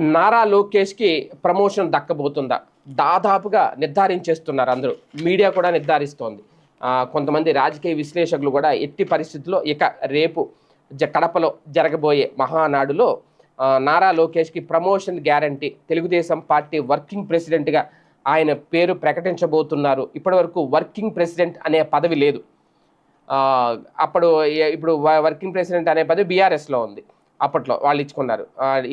నారా లోకేష్కి ప్రమోషన్ దక్కబోతుందా? దాదాపుగా నిర్ధారించేస్తున్నారు అందరూ. మీడియా కూడా నిర్ధారిస్తోంది. కొంతమంది రాజకీయ విశ్లేషకులు కూడా ఎట్టి పరిస్థితుల్లో ఇక రేపు జ కడపలో జరగబోయే మహానాడులో నారా లోకేష్కి promotion guarantee Telugu Desam party working ప్రెసిడెంట్గా ఆయన పేరు ప్రకటించబోతున్నారు. ఇప్పటివరకు వర్కింగ్ ప్రెసిడెంట్ అనే పదవి లేదు. అప్పుడు ఇప్పుడు వ- వర్కింగ్ ప్రెసిడెంట్ అనే పదవి బీఆర్ఎస్లో ఉంది. అప్పట్లో వాళ్ళు ఇచ్చుకున్నారు.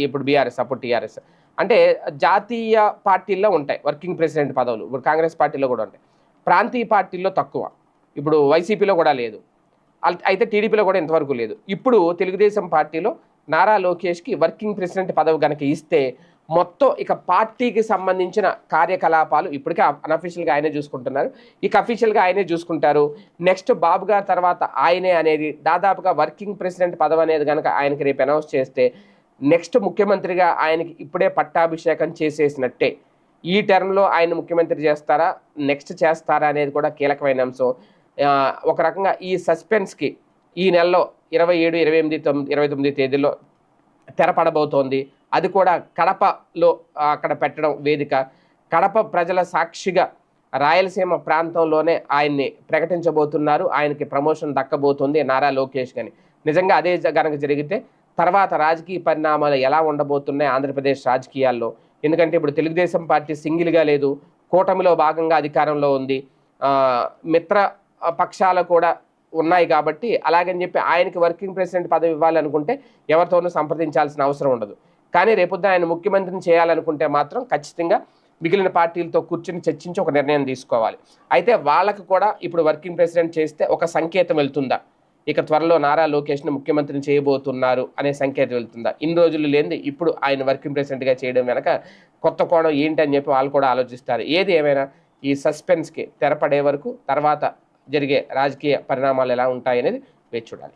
ఇప్పుడు బీఆర్ఎస్ అప్పుడు టీఆర్ఎస్. అంటే జాతీయ పార్టీల్లో ఉంటాయి వర్కింగ్ ప్రెసిడెంట్ పదవులు. ఇప్పుడు కాంగ్రెస్ పార్టీలో కూడా ఉంటాయి. ప్రాంతీయ పార్టీల్లో తక్కువ. ఇప్పుడు వైసీపీలో కూడా లేదు. అయితే టీడీపీలో కూడా ఇంతవరకు లేదు. ఇప్పుడు తెలుగుదేశం పార్టీలో నారా లోకేష్కి వర్కింగ్ ప్రెసిడెంట్ పదవి కనుక ఇస్తే మొత్తం ఇక పార్టీకి సంబంధించిన కార్యకలాపాలు ఇప్పటికే అన్అఫీషియల్గా ఆయనే చూసుకుంటున్నారు. ఇక అఫీషియల్గా ఆయనే చూసుకుంటారు. నెక్స్ట్ బాబు గారి తర్వాత ఆయనే అనేది దాదాపుగా వర్కింగ్ ప్రెసిడెంట్ పదవి అనేది కనుక ఆయనకి రేపు అనౌన్స్ చేస్తే నెక్స్ట్ ముఖ్యమంత్రిగా ఆయనకి ఇప్పుడే పట్టాభిషేకం చేసేసినట్టే. ఈ టర్మ్లో ఆయన ముఖ్యమంత్రి చేస్తారా? నెక్స్ట్ చేస్తారా అనేది కూడా కీలకమైన అంశం. ఒక రకంగా ఈ సస్పెన్స్కి ఈ నెలలో ఇరవై ఏడు ఇరవై ఎనిమిది తొమ్మిది ఇరవై తొమ్మిది తేదీలో తెరపడబోతోంది. అది కూడా కడపలో అక్కడ పెట్టడం వేదిక. కడప ప్రజల సాక్షిగా రాయలసీమ ప్రాంతంలోనే ఆయన్ని ప్రకటించబోతున్నారు. ఆయనకి ప్రమోషన్ దక్కబోతుంది నారా లోకేష్ అని నిజంగా అదే కనుక గనక జరిగితే తర్వాత రాజకీయ పరిణామాలు ఎలా ఉండబోతున్నాయి ఆంధ్రప్రదేశ్ రాజకీయాల్లో? ఎందుకంటే ఇప్పుడు తెలుగుదేశం పార్టీ సింగిల్గా లేదు. కూటమిలో భాగంగా అధికారంలో ఉంది. మిత్ర పక్షాలు కూడా ఉన్నాయి కాబట్టి అలాగని చెప్పి ఆయనకి వర్కింగ్ ప్రెసిడెంట్ పదవి ఇవ్వాలనుకుంటే ఎవరితోనూ సంప్రదించాల్సిన అవసరం ఉండదు. కానీ రేపొద్దున ఆయన ముఖ్యమంత్రిని చేయాలనుకుంటే మాత్రం ఖచ్చితంగా మిగిలిన పార్టీలతో కూర్చుని చర్చించి ఒక నిర్ణయం తీసుకోవాలి. అయితే వాళ్ళకు కూడా ఇప్పుడు వర్కింగ్ ప్రెసిడెంట్ చేస్తే ఒక సంకేతం వెళ్తుందా? ఇక త్వరలో నారా లోకేష్ను ముఖ్యమంత్రిని చేయబోతున్నారు అనే సంకేతం వెళ్తుందా? ఇన్ని రోజులు లేనిది ఇప్పుడు ఆయన వర్కింగ్ ప్రెసిడెంట్గా చేయడం వెనక కొత్త కోణం ఏంటి అని చెప్పి వాళ్ళు కూడా ఆలోచిస్తారు. ఏది ఏమైనా ఈ సస్పెన్స్కి తెరపడే వరకు తర్వాత జరిగే రాజకీయ పరిణామాలు ఎలా ఉంటాయనేది వేచి చూడాలి.